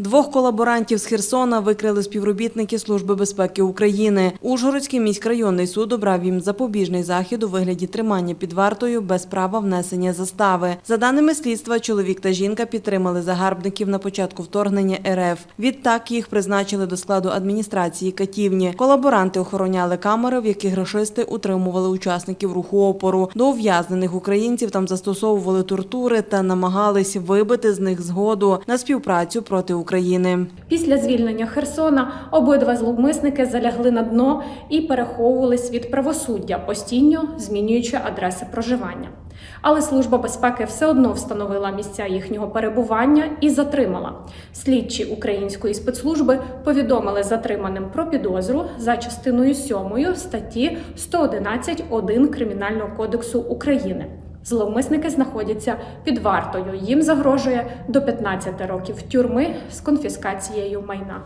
Двох колаборантів з Херсона викрили співробітники Служби безпеки України. Ужгородський міськрайонний суд обрав їм запобіжний захід у вигляді тримання під вартою без права внесення застави. За даними слідства, чоловік та жінка підтримали загарбників на початку вторгнення РФ. Відтак їх призначили до складу адміністрації катівні. Колаборанти охороняли камери, в яких рашисти утримували учасників руху опору. До ув'язнених українців там застосовували тортури та намагались вибити з них згоду на співпрацю проти України. Після звільнення Херсона обидва зловмисники залягли на дно і переховувались від правосуддя, постійно змінюючи адреси проживання. Але Служба безпеки все одно встановила місця їхнього перебування і затримала. Слідчі української спецслужби повідомили затриманим про підозру за частиною 7 статті 111.1 Кримінального кодексу України. Зловмисники знаходяться під вартою. Їм загрожує до 15 років тюрми з конфіскацією майна.